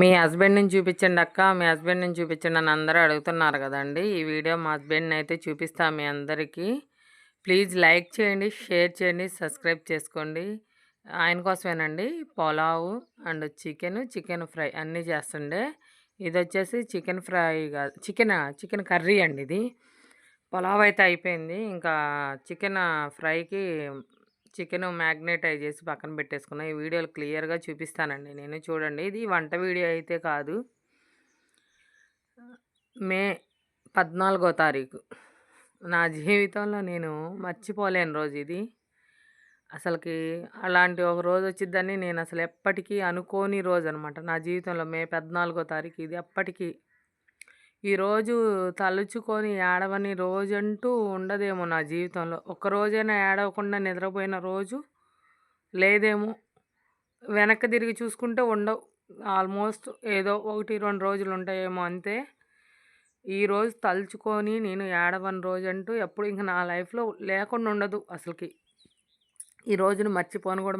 మీ హస్బెండ్‌ని చూపించండి అక్క, మీ హస్బెండ్‌ని చూపించండి అని అందరూ అడుగుతున్నారు కదండి ఈ వీడియో మా హస్బెండ్‌ని అయితే చూపిస్తా మీ అందరికీ. ప్లీజ్ లైక్ చేయండి, షేర్ చేయండి, సబ్స్క్రైబ్ చేసుకోండి. ఆయన కోసమేనండి pulao and chicken, chicken fry అన్నీ చేస్తుండే. ఇది వచ్చేసి చికెన్ ఫ్రై కాదు చికెన్ చికెన్ కర్రీ అండి ఇది. పులావ్ అయితే అయిపోయింది. ఇంకా చికెన్ ఫ్రైకి చికెను మ్యాగ్నెటైజ్ చేసి పక్కన పెట్టేసుకున్నా. ఈ వీడియోలు క్లియర్‌గా చూపిస్తానండి నేను. చూడండి ఇది వంట వీడియో అయితే కాదు. మే 14 తారీఖు. నా జీవితంలో నేను మర్చిపోలేని రోజు ఇది. అసలుకి అలాంటి ఒక రోజు వచ్చిద్దని నేను అసలు ఎప్పటికీ అనుకోని రోజు అనమాట నా జీవితంలో మే 14 తారీఖు ఇది ఎప్పటికీ ఈరోజు తలుచుకొని ఏడవని రోజంటూ ఉండదేమో నా జీవితంలో. ఒక్కరోజైనా ఏడవకుండా నిద్రపోయిన రోజు లేదేమో. వెనక్కి తిరిగి చూసుకుంటే ఉండవు. ఆల్మోస్ట్ ఏదో ఒకటి, రెండు రోజులు ఉంటాయేమో అంతే. ఈరోజు తలుచుకొని నేను ఏడవని రోజు అంటూ ఎప్పుడు ఇంక నా లైఫ్‌లో లేకుండా ఉండదు అసలుకి ఈ రోజును మర్చిపోను కూడా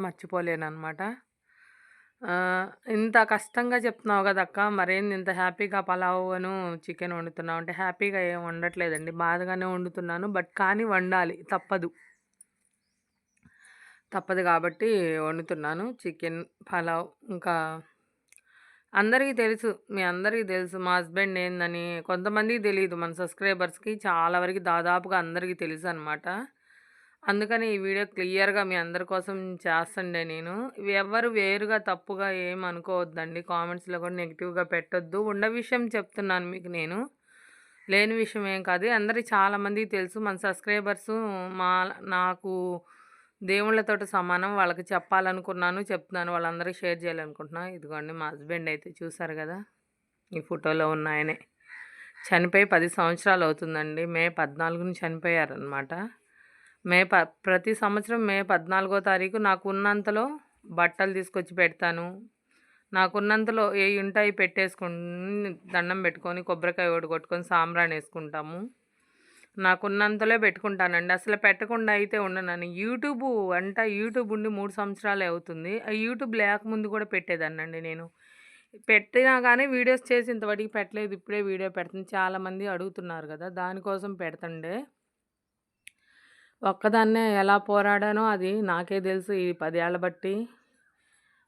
ఇంత కష్టంగా చెప్తున్నావు కదక్క! మరేంది ఇంత హ్యాపీగా పలావును, చికెన్ వండుతున్నావు అంటే హ్యాపీగా ఏం వండట్లేదండి. బాధగానే వండుతున్నాను. బట్ కానీ వండాలి తప్పదు. తప్పదు కాబట్టి వండుతున్నాను. చికెన్, పలావ్ ఇంకా అందరికీ తెలుసు. మీ అందరికీ తెలుసు మా హస్బెండ్ ఏందని. కొంతమందికి తెలీదు. మన సబ్స్క్రైబర్స్‌కి చాలా వరకు దాదాపుగా అందరికీ తెలుసనమాట. అందుకని ఈ వీడియో క్లియర్‌గా మీ అందరి కోసం చేస్తుండే నేను. ఎవ్వరు వేరుగా, తప్పుగా ఏం అనుకోవద్దండి. కామెంట్స్‌లో కూడా నెగెటివ్‌గా పెట్టొద్దు. ఉన్న విషయం చెప్తున్నాను మీకు నేను. లేని విషయం ఏం కాదు. అందరికి చాలామందికి తెలుసు. మన సబ్స్క్రైబర్సు మా నాకు దేవుళ్ళతోటి సమానం. వాళ్ళకి చెప్పాలనుకున్నాను, చెప్తున్నాను. వాళ్ళందరికీ షేర్ చేయాలనుకుంటున్నాను ఇదిగోండి మా హస్బెండ్ అయితే చూసారు కదా! ఈ ఫోటోలో ఉన్న ఆయనే. చనిపోయి పది సంవత్సరాలు అవుతుందండి. మే 14న చనిపోయారనమాట. మే ప ప్రతి సంవత్సరం మే 14 తారీఖు నాకున్నంతలో బట్టలు తీసుకొచ్చి పెడతాను. నాకున్నంతలో ఏ ఉంటాయి పెట్టేసుకుని పెట్టేసుకొని దండం పెట్టుకొని, కొబ్బరికాయ ఒకటి కొట్టుకొని సాంబ్రాణి నాకున్నంతలో పెట్టుకుంటానండి. అసలు పెట్టకుండా అయితే ఉండనని. యూట్యూబ్ అంట యూట్యూబ్ ఉండి మూడు సంవత్సరాలే అవుతుంది. ఆ యూట్యూబ్ లేకముందు కూడా పెట్టేదాన్నండి నేను. పెట్టినా కానీ వీడియోస్ చేసి ఇంతవరకు పెట్టలేదు. ఇప్పుడే వీడియో పెడుతుంది. చాలామంది అడుగుతున్నారు కదా! దానికోసం పెడుతుండే. ఒక్కదాన్నే ఎలా పోరాడానో అది నాకే తెలుసు ఈ పదేళ్ళ బట్టి.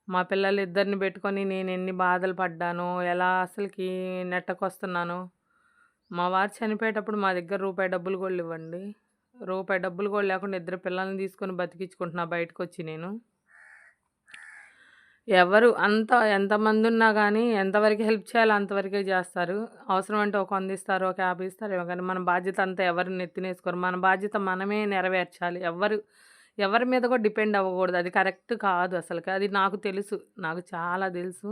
మా పిల్లలిద్దరిని పెట్టుకొని నేను ఎన్ని బాధలు పడ్డానో, ఎలా అసలుకి నెట్టకొస్తున్నానో. మా వారు చనిపోయేటప్పుడు మా దగ్గర రూపాయి డబ్బులు కూడా ఇవ్వండి రూపాయి డబ్బులు కూడా లేకుండా ఇద్దరు పిల్లల్ని తీసుకొని బతికించుకుంటున్నా బయటకొచ్చి నేను. ఎవరు అంత ఎంతమంది ఉన్నా కానీ ఎంతవరకు హెల్ప్ చేయాలో అంతవరకే జేస్తారు. అవసరమంటే ఒక అందిస్తారు ఒక యాప్ ఇస్తారు కానీ మన బాధ్యత అంతా ఎవరు నెత్తినేసుకోరు. మన బాధ్యత మనమే నెరవేర్చాలి. ఎవరు ఎవరి మీద కూడా డిపెండ్ అవ్వకూడదు. అది కరెక్ట్ కాదు అసలుకి అది నాకు తెలుసు. నాకు చాలా తెలుసు.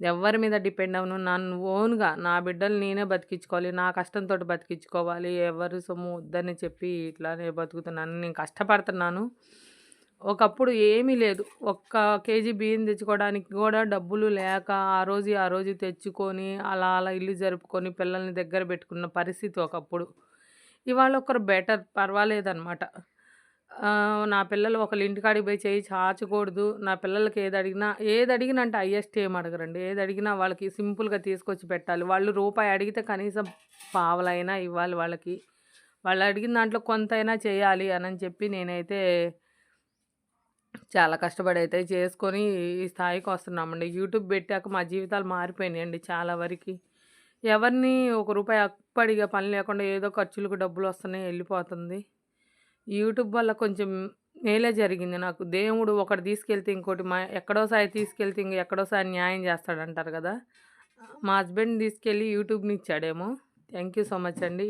ఎవ్వరి మీద డిపెండ్ అవ్వను. నన్ను ఓన్‌గా నా బిడ్డలు నేనే బతికించుకోవాలి. నా కష్టంతో బతికించుకోవాలి. ఎవరు సొమ్ము వద్దని చెప్పి ఇట్లానే బతుకుతున్నాను. నేను కష్టపడుతున్నాను. ఒకప్పుడు ఏమీ లేదు. ఒక్క కేజీ బియ్యం తెచ్చుకోవడానికి కూడా డబ్బులు లేక, ఆ రోజు ఆ రోజు తెచ్చుకొని, అలా అలా ఇల్లు జరుపుకొని, పిల్లల్ని దగ్గర పెట్టుకున్న పరిస్థితి ఒకప్పుడు. ఇవాళ ఒకరు బెటర్ పర్వాలేదనమాట. నా పిల్లలు ఒకళ్ళ ఇంటికాడికి పోయి చేయి చాచకూడదు. నా పిల్లలకి ఏది అడిగినా ఏది అడిగినా అంటే హైయెస్ట్ ఏం అడగరండి. ఏది అడిగినా వాళ్ళకి సింపుల్‌గా తీసుకొచ్చి పెట్టాలి. వాళ్ళు రూపాయి అడిగితే కనీసం పావలైనా ఇవ్వాలి వాళ్ళకి. వాళ్ళు అడిగిన దాంట్లో కొంతైనా చేయాలి అని చెప్పి నేనైతే చాలా కష్టపడి అయితే చేసుకొని ఈ స్థాయికి వస్తున్నామండి. యూట్యూబ్ పెట్టాక మా జీవితాలు మారిపోయినాయండి చాలా వరకి. ఎవరిని ఒక రూపాయి అప్పడిగా పని లేకుండా ఏదో ఖర్చులకు డబ్బులు వస్తున్నాయి వెళ్ళిపోతుంది. యూట్యూబ్ వల్ల కొంచెం మేలే జరిగింది నాకు. దేవుడు ఒకటి తీసుకెళ్తే ఇంకోటి మా ఎక్కడోసారి తీసుకెళ్తే ఇంక ఎక్కడోసారి న్యాయం చేస్తాడంటారు కదా! మా హస్బెండ్ తీసుకెళ్ళి యూట్యూబ్‌ని ఇచ్చాడేమో. థ్యాంక్ యూ సో మచ్ అండి.